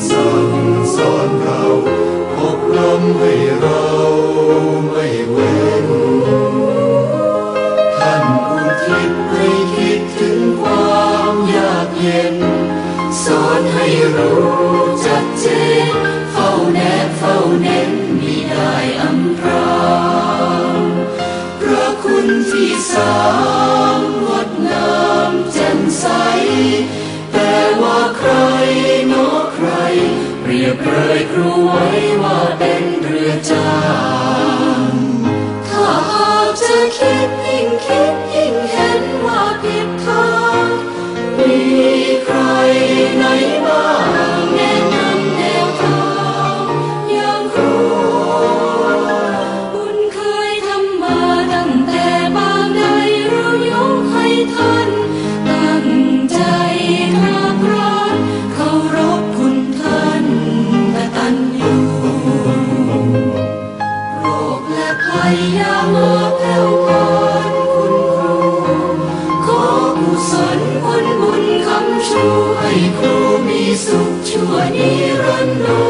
身相靠，學諗起。 สุขชั่วนิรันดร์